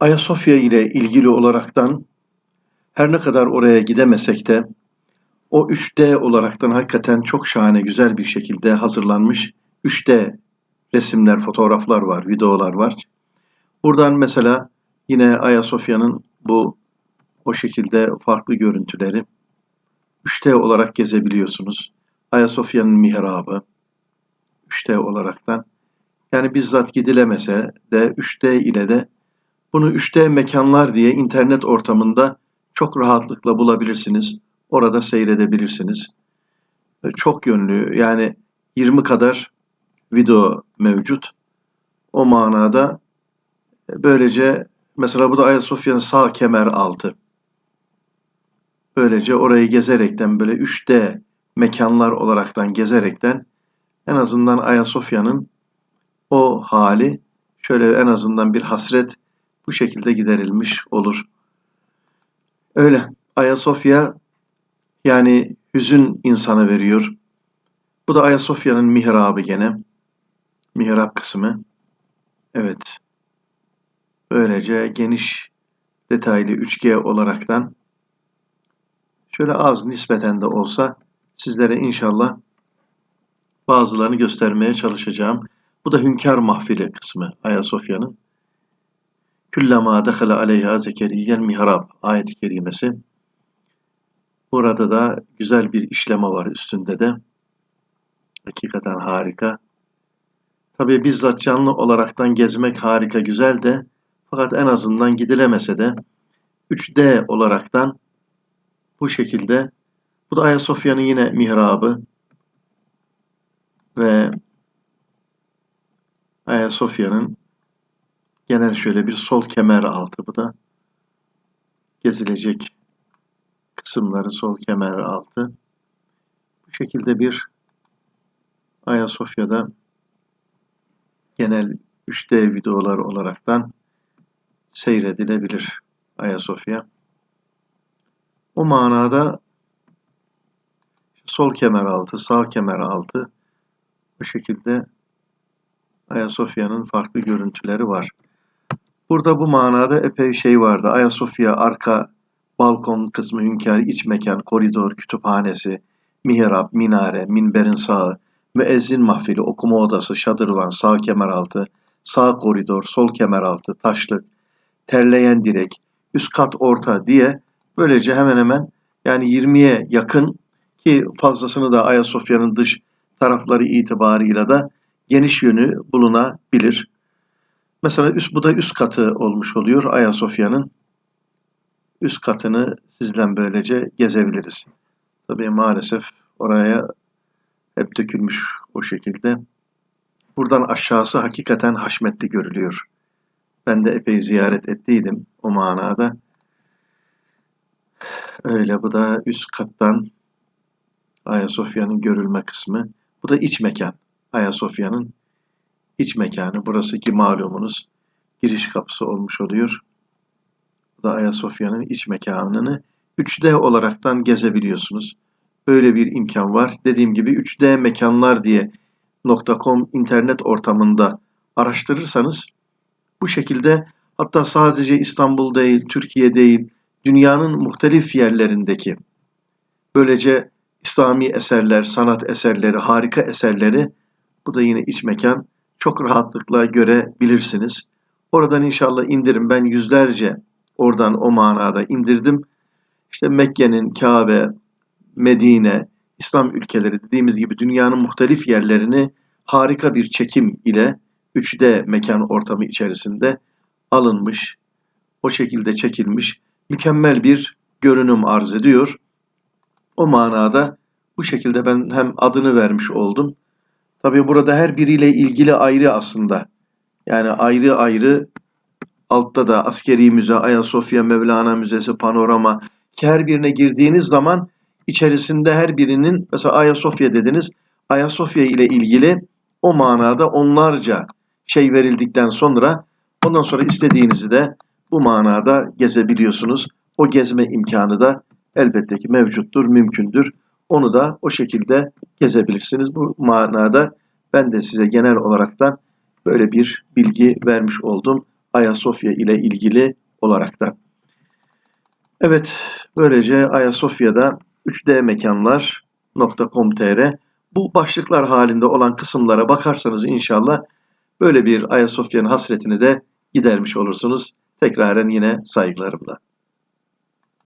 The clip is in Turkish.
Ayasofya ile ilgili olaraktan her ne kadar oraya gidemesek de o 3D olaraktan hakikaten çok şahane güzel bir şekilde hazırlanmış 3D resimler, fotoğraflar var, videolar var. Buradan mesela yine Ayasofya'nın bu o şekilde farklı görüntüleri 3D olarak gezebiliyorsunuz. Ayasofya'nın mihrabı 3D olaraktan yani bizzat gidilemese de 3D ile de bunu 3D mekanlar diye internet ortamında çok rahatlıkla bulabilirsiniz. Orada seyredebilirsiniz. Çok yönlü yani 20 kadar video mevcut. O manada böylece mesela bu da Ayasofya'nın sağ kemer altı. Böylece orayı gezerekten böyle 3D mekanlar olaraktan gezerekten en azından Ayasofya'nın o hali şöyle en azından bir hasret bu şekilde giderilmiş olur. Öyle Ayasofya yani hüzün insana veriyor. Bu da Ayasofya'nın mihrabı gene. Mihrap kısmı. Evet. Böylece geniş detaylı 3G olaraktan şöyle az nispeten de olsa sizlere inşallah bazılarını göstermeye çalışacağım. Bu da Hünkar Mahfili kısmı Ayasofya'nın. Küllema dekhala aleyha zekeriyel mihrab ayet-i kerimesi. Burada da güzel bir işleme var üstünde de. Hakikaten harika. Tabi bizzat canlı olaraktan gezmek harika güzel de fakat en azından gidilemese de 3D olaraktan bu şekilde bu da Ayasofya'nın yine mihrabı ve Ayasofya'nın genel şöyle bir sol kemer altı bu da gezilecek kısımları sol kemer altı. Bu şekilde bir Ayasofya'da genel 3D videolar olaraktan seyredilebilir Ayasofya. O manada sol kemer altı, sağ kemer altı bu şekilde Ayasofya'nın farklı görüntüleri var. Burada bu manada epey şey vardı. Ayasofya arka balkon kısmı hünkâr, iç mekan, koridor, kütüphanesi, mihrap, minare, minberin sağı, müezzin mahfili, okuma odası, şadırvan, sağ kemeraltı, sağ koridor, sol kemeraltı, taşlık, terleyen direk, üst kat orta diye böylece hemen hemen yani 20'ye yakın ki fazlasını da Ayasofya'nın dış tarafları itibarıyla da geniş yönü bulunabilir. Mesela üst, bu da üst katı olmuş oluyor Ayasofya'nın. Üst katını sizden böylece gezebiliriz. Tabii maalesef oraya hep dökülmüş o şekilde. Buradan aşağısı hakikaten haşmetli görülüyor. Ben de epey ziyaret ettiydim o manada. Öyle bu da üst kattan Ayasofya'nın görülme kısmı. Bu da iç mekan. Ayasofya'nın iç mekanı. Burası ki malumunuz giriş kapısı olmuş oluyor. Bu da Ayasofya'nın iç mekanını 3D olaraktan gezebiliyorsunuz. Böyle bir imkan var. Dediğim gibi 3D mekanlar diye .com internet ortamında araştırırsanız bu şekilde hatta sadece İstanbul değil, Türkiye değil, dünyanın muhtelif yerlerindeki böylece İslami eserler, sanat eserleri, harika eserleri bu da yine iç mekan çok rahatlıkla görebilirsiniz. Oradan inşallah indirim. Ben yüzlerce oradan o manada indirdim. İşte Mekke'nin Kabe, Medine, İslam ülkeleri dediğimiz gibi dünyanın muhtelif yerlerini harika bir çekim ile 3D mekan ortamı içerisinde alınmış, o şekilde çekilmiş, mükemmel bir görünüm arz ediyor. O manada bu şekilde ben hem adını vermiş oldum. Tabii burada her biriyle ilgili ayrı aslında. Yani ayrı ayrı altta da askeri müze, Ayasofya Mevlana Müzesi, panorama ki her birine girdiğiniz zaman içerisinde her birinin mesela Ayasofya dediniz. Ayasofya ile ilgili o manada onlarca şey verildikten sonra ondan sonra istediğinizi de bu manada gezebiliyorsunuz. O gezme imkanı da elbette ki mevcuttur, mümkündür. Onu da o şekilde gezebilirsiniz. Bu manada ben de size genel olaraktan böyle bir bilgi vermiş oldum. Ayasofya ile ilgili olaraktan. Evet, böylece Ayasofya'da 3D mekanlar.com.tr bu başlıklar halinde olan kısımlara bakarsanız inşallah böyle bir Ayasofya'nın hasretini de gidermiş olursunuz. Tekraren yine saygılarımla.